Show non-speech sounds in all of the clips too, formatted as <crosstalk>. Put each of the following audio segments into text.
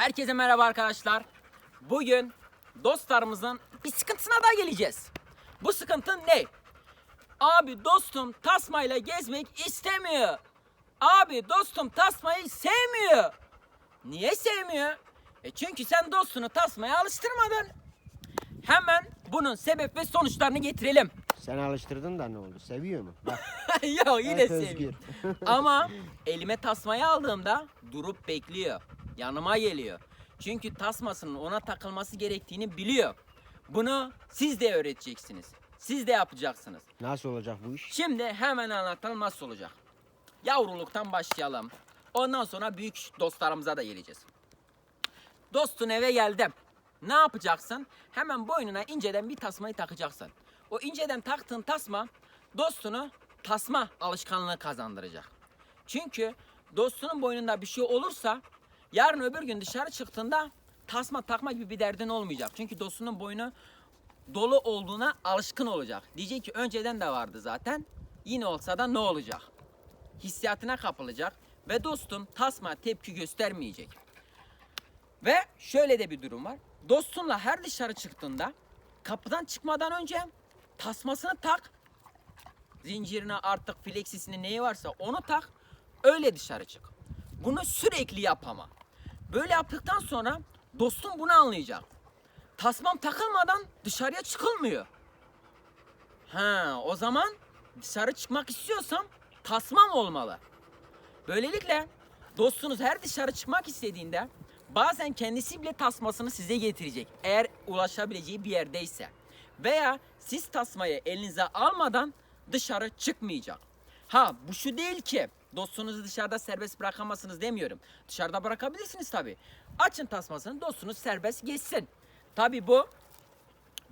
Herkese merhaba arkadaşlar. Bugün dostlarımızın bir sıkıntısına daha geleceğiz. Bu sıkıntı ne? Abi dostum tasmayla gezmek istemiyor. Abi dostum tasmayı sevmiyor. Niye sevmiyor? E çünkü sen dostunu tasmaya alıştırmadın. Hemen bunun sebep ve sonuçlarını getirelim. Sen alıştırdın da ne oldu? Seviyor mu? Bak. <laughs> ya yine Evet, sevmiyor. Özgür. <laughs> Ama elime tasmayı aldığımda durup bekliyor. Yanıma geliyor. Çünkü tasmasının ona takılması gerektiğini biliyor. Bunu siz de öğreteceksiniz. Siz de yapacaksınız. Nasıl olacak bu iş? Şimdi hemen anlatalım nasıl olacak. Yavruluktan başlayalım. Ondan sonra büyük dostlarımıza da geleceğiz. Dostun eve geldim. Ne yapacaksın? Hemen boynuna inceden bir tasmayı takacaksın. O inceden taktığın tasma dostunu tasma alışkanlığı kazandıracak. Çünkü dostunun boynunda bir şey olursa yarın öbür gün dışarı çıktığında tasma takma gibi bir derdin olmayacak. Çünkü dostunun boynu dolu olduğuna alışkın olacak. Diyecek ki önceden de vardı zaten. Yine olsa da ne olacak? Hissiyatına kapılacak ve dostun tasma tepki göstermeyecek. Ve şöyle de bir durum var. Dostunla her dışarı çıktığında kapıdan çıkmadan önce tasmasını tak. Zincirine artık fleksisine neyi varsa onu tak. Öyle dışarı çık. Bunu sürekli yap ama. Böyle yaptıktan sonra dostun bunu anlayacak. Tasmam takılmadan dışarıya çıkılmıyor. Ha, o zaman dışarı çıkmak istiyorsam tasmam olmalı. Böylelikle dostunuz her dışarı çıkmak istediğinde bazen kendisi bile tasmasını size getirecek. Eğer ulaşabileceği bir yerdeyse. Veya siz tasmayı elinize almadan dışarı çıkmayacak. Ha bu şu değil ki dostunuzu dışarıda serbest bırakamazsınız demiyorum. Dışarıda bırakabilirsiniz tabi. Açın tasmasını dostunuz serbest geçsin. Tabi bu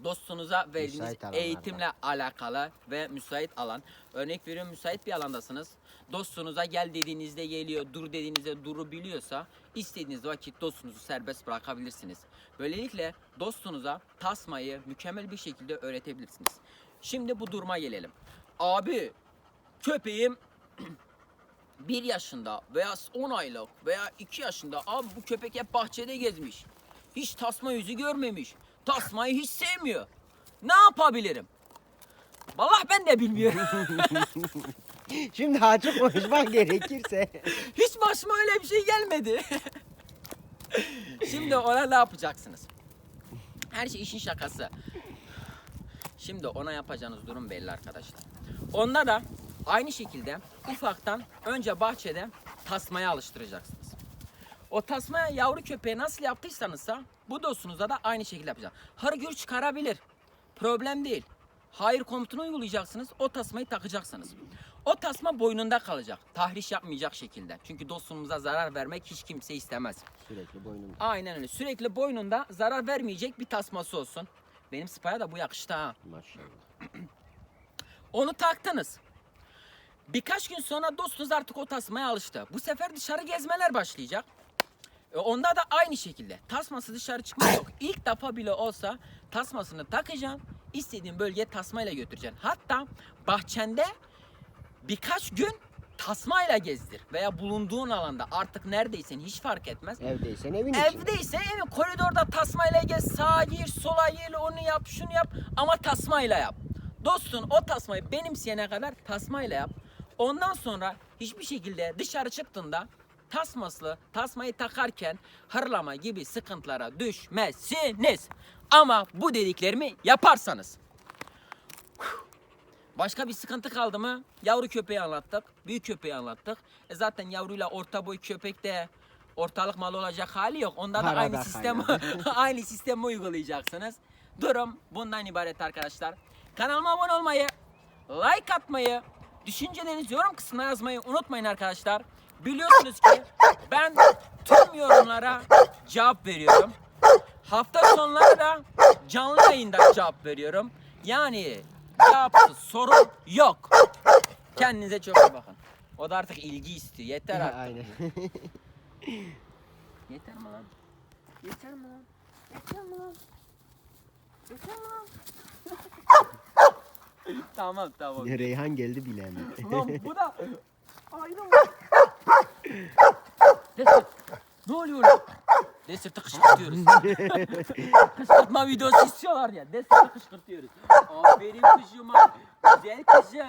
dostunuza verdiğiniz eğitimle alakalı ve müsait alan. Örnek veriyorum müsait bir alandasınız. Dostunuza gel dediğinizde geliyor, dur dediğinizde duru biliyorsa istediğiniz vakit dostunuzu serbest bırakabilirsiniz. Böylelikle dostunuza tasmayı mükemmel bir şekilde öğretebilirsiniz. Şimdi bu duruma gelelim. Abi köpeğim <clears throat> bir yaşında veya 10 aylık veya 2 yaşında abi bu köpek hep bahçede gezmiş. Hiç tasma yüzü görmemiş. Tasmayı hiç sevmiyor. Ne yapabilirim? Vallahi ben de bilmiyorum. <laughs> Şimdi açık konuşmak gerekirse. Hiç başıma öyle bir şey gelmedi. Şimdi ona ne yapacaksınız? Her şey işin şakası. Şimdi ona yapacağınız durum belli arkadaşlar. Onda da aynı şekilde ufaktan önce bahçede tasmaya alıştıracaksınız. O tasmaya yavru köpeğe nasıl yaptıysanızsa bu dostunuza da aynı şekilde yapacaksınız. Hırgür çıkarabilir. Problem değil. Hayır komutunu uygulayacaksınız. O tasmayı takacaksınız. O tasma boynunda kalacak. Tahriş yapmayacak şekilde. Çünkü dostumuza zarar vermek hiç kimse istemez. Sürekli boynum. Aynen öyle. Sürekli boynunda zarar vermeyecek bir tasması olsun. Benim spaya da bu yakıştı ha. Maşallah. Onu taktınız. Birkaç gün sonra dostunuz artık o tasmaya alıştı. Bu sefer dışarı gezmeler başlayacak. E, onda da aynı şekilde. Tasması dışarı çıkmak yok. İlk defa bile olsa tasmasını takacaksın. istediğin bölgeye tasmayla götüreceksin. Hatta bahçende birkaç gün tasmayla gezdir. Veya bulunduğun alanda artık neredeysen hiç fark etmez. Evdeysen evin içinde. Evdeyse evin koridorda tasmayla gez sağa gir sola gir onu yap şunu yap ama tasmayla yap. Dostun o tasmayı benimseyene kadar tasmayla yap. Ondan sonra hiçbir şekilde dışarı çıktığında tasmaslı tasmayı takarken hırlama gibi sıkıntılara düşmezsiniz. Ama bu dediklerimi yaparsanız. Başka bir sıkıntı kaldı mı? Yavru köpeği anlattık, büyük köpeği anlattık. E zaten yavruyla orta boy köpek de ortalık mal olacak hali yok. Onda da aynı sistem kaynadı. <laughs> aynı sistemi uygulayacaksınız. Durum bundan ibaret arkadaşlar. Kanalıma abone olmayı, like atmayı, düşüncelerinizi yorum kısmına yazmayı unutmayın arkadaşlar. Biliyorsunuz ki ben tüm yorumlara cevap veriyorum. Hafta sonları da canlı yayında cevap veriyorum. Yani cevapsız sorun yok. Kendinize çok iyi bakın. O da artık ilgi istiyor. Yeter artık. Aynen. <laughs> Yeter mi lan? Yeter mi lan? Yeter mi lan? Yeter mi lan? Tamam tamam. Reyhan geldi bilemedi. <laughs> Lan bu da ayrı mı? Ses- Ne oluyor lan? De sırtı kışkırtıyoruz. Kışkırtma videosu istiyorlar ya. De sırtı kışkırtıyoruz. Aferin kızıma. Güzel kızım.